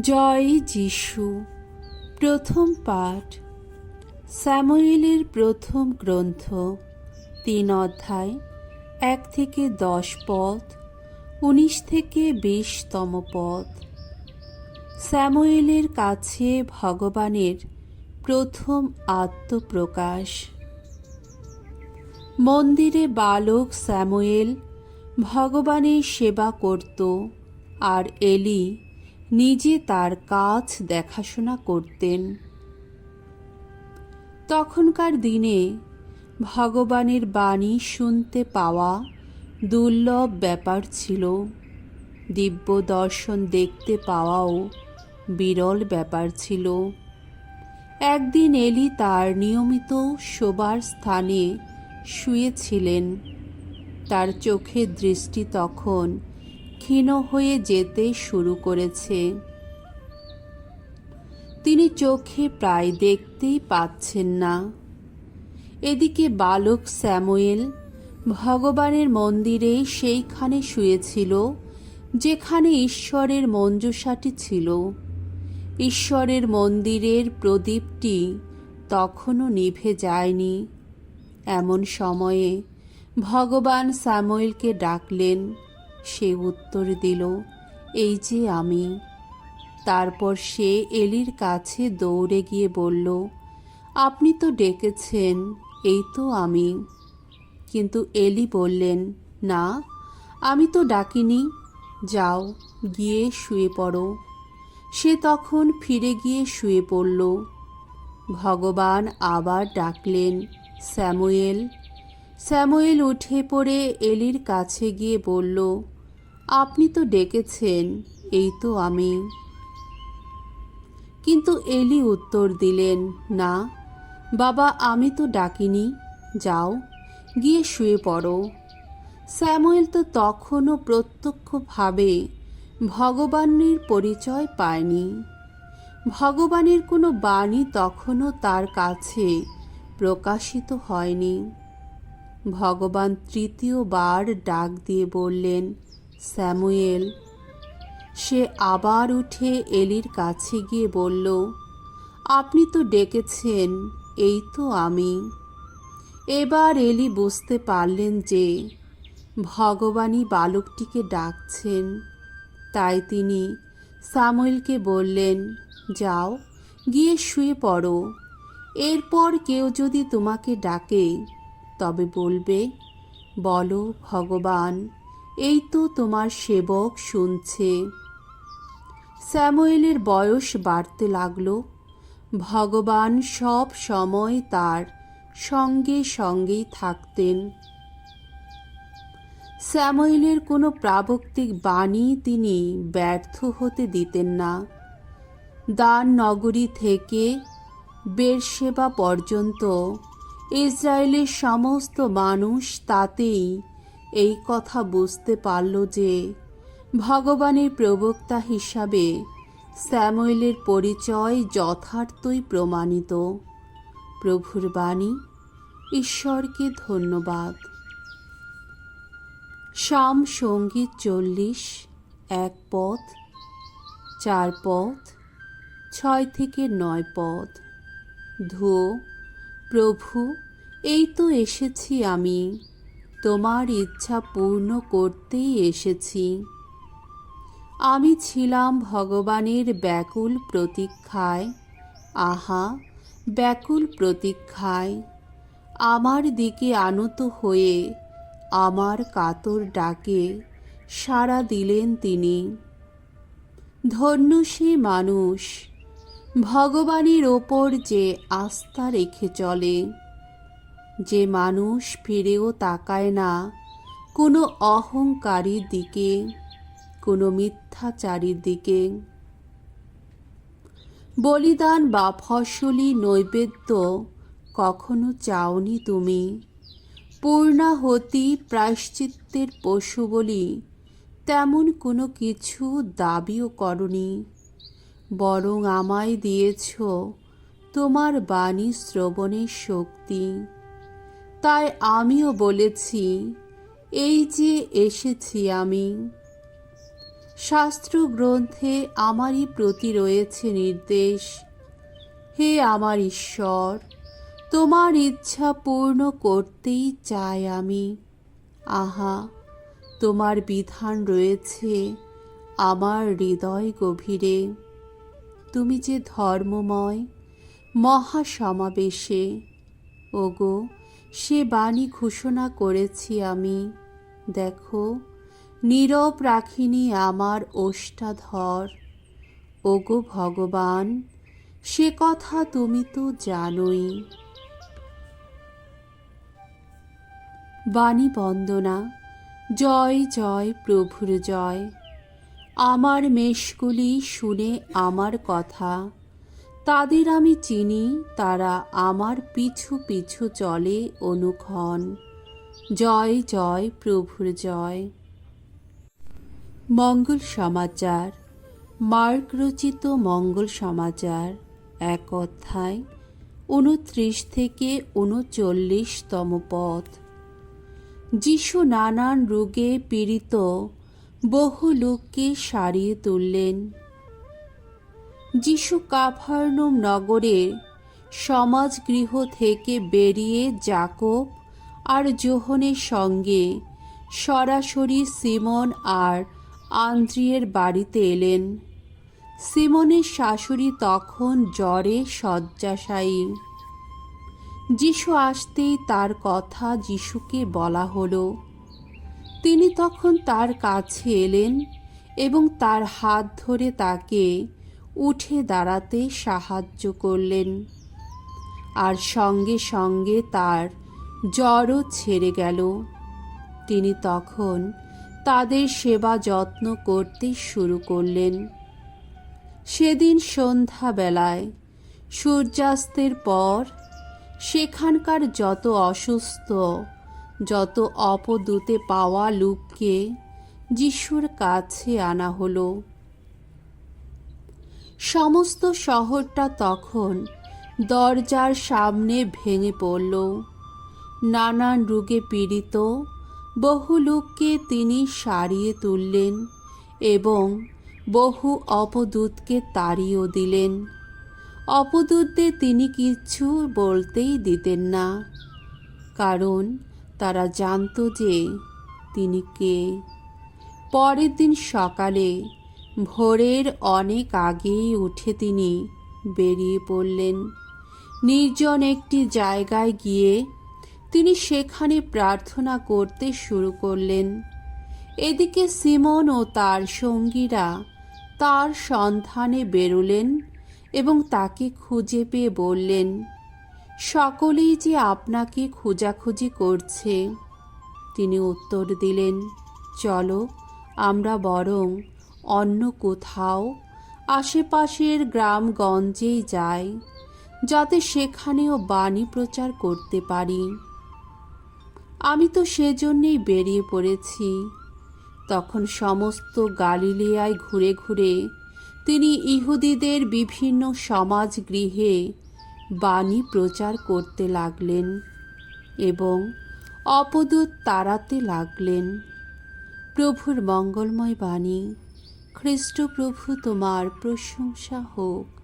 জয় যিশু। প্রথম পাঠ। স্যামুয়েলের প্রথম গ্রন্থ, তিন অধ্যায়, এক থেকে দশ পদ, উনিশ থেকে বিশতম পদ। স্যামুয়েলের কাছে ভগবানের প্রথম আত্মপ্রকাশ। মন্দিরে বালক স্যামুয়েল ভগবানের সেবা করত আর এলি নিজে তার কাজ দেখাশোনা করতেন। তখনকার দিনে ভগবানের বাণী শুনতে পাওয়া দুর্লভ ব্যাপার ছিল। দিব্য দর্শন দেখতে পাওয়াও বিরল ব্যাপার ছিল। একদিন এলি তার নিয়মিত শোবার স্থানে শুয়েছিলেন। তার চোখের দৃষ্টি তখন ক্ষীণ হয়ে যেতে শুরু করেছে। তিনি চোখে প্রায় দেখতেই পাচ্ছেন না। এদিকে বালক স্যামুয়েল ভগবানের মন্দিরে সেইখানে শুয়েছিল, যেখানে ঈশ্বরের মঞ্জুষাটি ছিল। ঈশ্বরের মন্দিরের প্রদীপটি তখনও নিভে যায়নি। এমন সময়ে ভগবান স্যামুয়েলকে ডাকলেন সে উত্তর দিল, এই যে আমি। তারপর সে এলির কাছে দৌড়ে গিয়ে বলল, আপনি তো ডেকেছেন, এই তো আমি। কিন্তু এলি বললেন, না, আমি তো ডাকিনি, যাও গিয়ে শুয়ে পড়ো। সে তখন ফিরে গিয়ে শুয়ে পড়ল। ভগবান আবার ডাকলেন, স্যামুয়েল। স্যামুয়েল উঠে পড়ে এলির কাছে গিয়ে বলল আপনি তো ডেকেছেন, এই তো আমি। কিন্তু এলি উত্তর দিলেন, না, বাবা, আমি তো ডাকিনি, যাও, গিয়ে শুয়ে পড়ো। স্যামুয়েল তো তখনও প্রত্যক্ষভাবে ভগবানের পরিচয় পায়নি। ভগবানের কোনো বাণী তখনও তার কাছে প্রকাশিত হয়নি। ভগবান তৃতীয়বার ডাক দিয়ে বললেন স্যামুয়েল। সে আবার উঠে এলির কাছে গিয়ে বলল, আপনি তো ডেকেছেন, এই তো আমি। এবার এলি বুঝতে পারলেন যে ভগবানই বালকটিকে ডাকছেন। তাই তিনি সামুয়েলকে বললেন, যাও, গিয়ে শুয়ে পড়ো। এরপর কেউ যদি তোমাকে ডাকে, তবে বলবে, বলো ভগবান এই তো তোমার সেবক শুনছে। স্যামুয়েলের বয়স বাড়তে লাগল। ভগবান সব সময় তার সঙ্গে সঙ্গেই থাকতেন। স্যামুয়েলের কোনো প্রাবক্তিক বাণী তিনি ব্যর্থ হতে দিতেন না। দান নগরী থেকে বেরসেবা পর্যন্ত ইসরায়েলের সমস্ত মানুষ তাতেই এই কথা বুঝতে পারল যে ভগবানের প্রবক্তা হিসাবে স্যামুয়েলের পরিচয় যথার্থই প্রমাণিত। প্রভুর বাণী, ঈশ্বরকে ধন্যবাদ। শাম সংগীত চল্লিশ, এক পথ, চার পথ, ছয় থেকে নয় পদ ধুয়ো প্রভু, এই তো এসেছি আমি। তোমার ইচ্ছা পূর্ণ করতেই এসেছি। আমি ছিলাম ভগবানের ব্যাকুল প্রতীক্ষায়। আহা, ব্যাকুল প্রতীক্ষায়। আমার দিকে আনত হয়ে আমার কাতর ডাকে সাড়া দিলেন তিনি। ধন্য সে মানুষ, ভগবানের ওপর যে আস্থা রেখে চলে। যে মানুষ ফিরেও তাকায় না, কোনো অহংকারীর দিকে, কোনো মিথ্যাচারীর দিকে। বলিদান বা ফসলি নৈবেদ্য কখনো চাওনি তুমি। পূর্ণাহতি প্রায়শ্চিত্তের পশু বলি, তেমন কোনো কিছু দাবিও করনি। বরং আমায় দিয়েছ তোমার বাণী শ্রবণের শক্তি। তাই আমিও বলেছি, এই যে এসেছি আমি। শাস্ত্র গ্রন্থে আমারই প্রতি রয়েছে নির্দেশ। হে আমার ঈশ্বর, তোমার ইচ্ছা পূর্ণ করতেই চাই আমি। আহা, তোমার বিধান রয়েছে আমার হৃদয় গভীরে। তুমি যে ধর্মময় মহাসমাবেশে, ওগো। সে বাণী ঘোষণা করেছি আমি। দেখো, নীরব রাখিনি আমার ওষ্ঠাধর। ওগো ভগবান, সে কথা তুমি তো জানোই। বাণী বন্দনা, জয় জয় প্রভুর জয়। আমার মেষগুলি শুনে আমার কথা। তাদের আমি চিনি, তারা আমার পিছু পিছু চলে, অনুক্ষণ। জয় জয়, প্রভুর জয়। মঙ্গল সমাচার। মার্ক রচিত মঙ্গল সমাচার, এক অধ্যায় উনত্রিশ থেকে উনচল্লিশতম পথ। যিশু নানান রোগে পীড়িত, বহু লোককে সারিয়ে তুললেন। যিশু কাফার্নুম নগরে সমাজগৃহ থেকে বেরিয়ে জাকব আর জোহনের সঙ্গে সরাসরি সিমন আর আন্দ্রিয়ের বাড়িতে এলেন। সিমনের শাশুড়ি তখন জ্বরে শয্যাশায়ী। যিশু আসতেই তার কথা যিশুকে বলা হলো। তিনি তখন তার কাছে এলেন এবং তার হাত ধরে তাকে উঠে দাঁড়াতে সাহায্য করলেন। আর সঙ্গে সঙ্গে তার জ্বরও ছেড়ে গেল। তিনি তখন তাদের সেবা যত্ন করতে শুরু করলেন। সেদিন সন্ধ্যাবেলায় সূর্যাস্তের পর সেখানকার যত অসুস্থ, যত অপদূতে পাওয়া লোককে যিশুর কাছে আনা হলো। সমস্ত শহরটা তখন দরজার সামনে ভেঙে পড়ল। নানান রোগে পীড়িত, বহু লোককে তিনি সারিয়ে তুললেন এবং বহু অপদূতকে তাড়িয়েও দিলেন। অপদূতদের তিনি কিছু বলতেই দিতেন না, কারণ তারা জানতো যে তিনি কে। পরের দিন সকালে ভোরের অনেক আগেই উঠে তিনি বেরিয়ে পড়লেন। নির্জন একটি জায়গায় গিয়ে তিনি সেখানে প্রার্থনা করতে শুরু করলেন। এদিকে সিমন ও তার সঙ্গীরা তার সন্ধানে বেরোলেন এবং তাকে খুঁজে পেয়ে বললেন, সকলেই যে আপনাকে খোঁজাখুঁজি করছে। তিনি উত্তর দিলেন, চলো, আমরা বরং অন্য কোথাও আশেপাশের গ্রামগঞ্জেই যাই, যাতে সেখানেও বাণী প্রচার করতে পারি। আমি তো সেজন্যেই বেরিয়ে পড়েছি। তখন সমস্ত গালিলিয়ায় ঘুরে ঘুরে তিনি ইহুদিদের বিভিন্ন সমাজ গৃহে বাণী প্রচার করতে লাগলেন এবং অপদূত তাড়াতে লাগলেন। প্রভুর মঙ্গলময় বাণী খ্রিস্ট প্রভু তোমার প্রশংসা হোক।